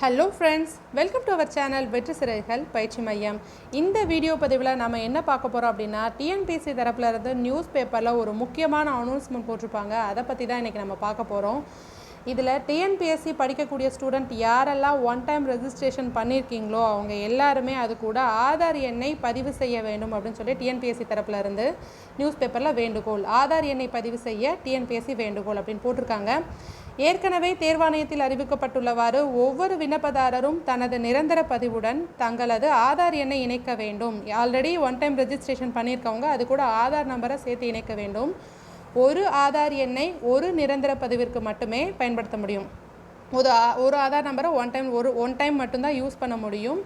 Hello friends welcome to our channel வெற்றி சிறைகள் பயிற்சி மையம் இந்த வீடியோ பதிவில் நம்ம என்ன பார்க்க போகிறோம் அப்படின்னா டிஎன்பிசி தரப்புல இருந்து நியூஸ் பேப்பரில் ஒரு முக்கியமான அனௌன்ஸ்மெண்ட் போட்டிருப்பாங்க. அதை பற்றி தான் இன்றைக்கி நம்ம பார்க்க போகிறோம் இதில் டிஎன்பிஎஸ்சி படிக்கக்கூடிய ஸ்டூடெண்ட் யாரெல்லாம் ஒன் டைம் ரெஜிஸ்ட்ரேஷன் பண்ணியிருக்கீங்களோ அவங்க எல்லாருமே அது கூட ஆதார் எண்ணை பதிவு செய்ய வேண்டும் அப்படின்னு சொல்லி டிஎன்பிஎஸ்சி தரப்பில் இருந்து நியூஸ் பேப்பரில் வேண்டுகோள். ஆதார் எண்ணை பதிவு செய்ய டிஎன்பிஎஸ்சி வேண்டுகோள் அப்படின்னு போட்டிருக்காங்க. ஏற்கனவே தேர்வாணையத்தில் அறிவிக்கப்பட்டுள்ளவாறு ஒவ்வொரு விண்ணப்பதாரரும் தனது நிரந்தர பதிவுடன் தங்களது ஆதார் எண்ணை இணைக்க வேண்டும். ஆல்ரெடி ஒன் டைம் ரெஜிஸ்ட்ரேஷன் பண்ணியிருக்கவங்க அது கூட ஆதார் நம்பரை சேர்த்து இணைக்க வேண்டும். ஒரு ஆதார் எண்ணை ஒரு நிரந்தர பதிவிற்கு மட்டுமே பயன்படுத்த முடியும். ஒரு ஒரு ஆதார் நம்பரை ஒன் டைம் ஒரு ஒன் டைம் மட்டும்தான் யூஸ் பண்ண முடியும்.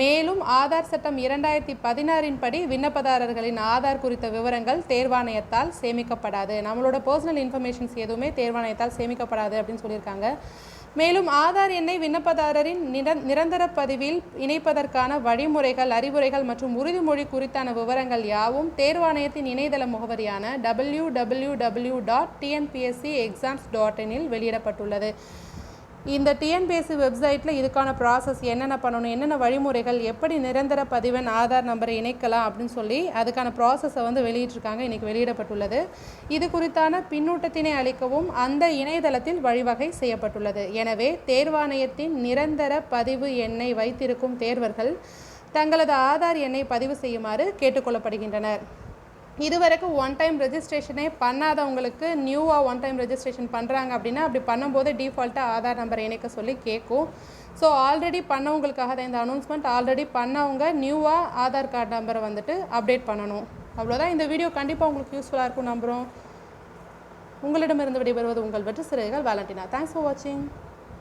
மேலும் ஆதார் சட்டம் இரண்டாயிரத்தி பதினாறின் படி விண்ணப்பதாரர்களின் ஆதார் குறித்த விவரங்கள் தேர்வாணையத்தால் சேமிக்கப்படாது. நம்மளோட பர்சனல் இன்ஃபர்மேஷன்ஸ் எதுவுமே தேர்வாணையத்தால் சேமிக்கப்படாது அப்படின்னு சொல்லியிருக்காங்க. மேலும் ஆதார் எண்ணை விண்ணப்பதாரரின் நிரந்தர பதிவில் இணைப்பதற்கான வழிமுறைகள் அறிவுரைகள் மற்றும் உறுதிமொழி குறித்தான விவரங்கள் யாவும் தேர்வாணையத்தின் இணையதள முகவரியான W W W dot TNPSC exams dot இனில் வெளியிடப்பட்டுள்ளது. இந்த டிஎன்பிஎஸ்சி வெப்சைட்டில் இதுக்கான ப்ராசஸ் என்னென்ன பண்ணணும் என்னென்ன வழிமுறைகள் எப்படி நிரந்தர பதிவெண் ஆதார் நம்பரை இணைக்கலாம் அப்படின்னு சொல்லி அதுக்கான ப்ராசஸை வந்து வெளியிட்டிருக்காங்க இன்றைக்கி வெளியிடப்பட்டுள்ளது. இது குறித்தான பின்னூட்டத்தினை அளிக்கவும் அந்த இணையதளத்தில் வழிவகை செய்யப்பட்டுள்ளது. எனவே தேர்வாணையத்தின் நிரந்தர பதிவு எண்ணை வைத்திருக்கும் தேர்வர்கள் தங்களது ஆதார் எண்ணை பதிவு செய்யுமாறு கேட்டுக்கொள்ளப்படுகின்றனர். இதுவரைக்கும் ஒன் டைம் ரெஜிஸ்ட்ரேஷனே பண்ணாதவங்களுக்கு நியூவாக ஒன் டைம் ரெஜிஸ்ட்ரேஷன் பண்ணுறாங்க அப்படின்னா அப்படி பண்ணும்போது டிஃபால்ட்டாக ஆதார் நம்பரை இணைக்க சொல்லி கேட்கும். ஸோ ஆல்ரெடி பண்ணவங்களுக்காக தான் இந்த அனௌன்ஸ்மெண்ட் ஆல்ரெடி பண்ணவங்க நியூவாக ஆதார் கார்டு நம்பரை வந்துட்டு அப்டேட் பண்ணணும். அவ்வளோதான் இந்த வீடியோ கண்டிப்பாக உங்களுக்கு யூஸ்ஃபுல்லாக இருக்கும் நம்புகிறோம் உங்களிடமிருந்து விடைபெறுவது உங்கள் வெற்றி சிறைகள் வேலண்டினா. தேங்க்ஸ் ஃபார் வாட்சிங்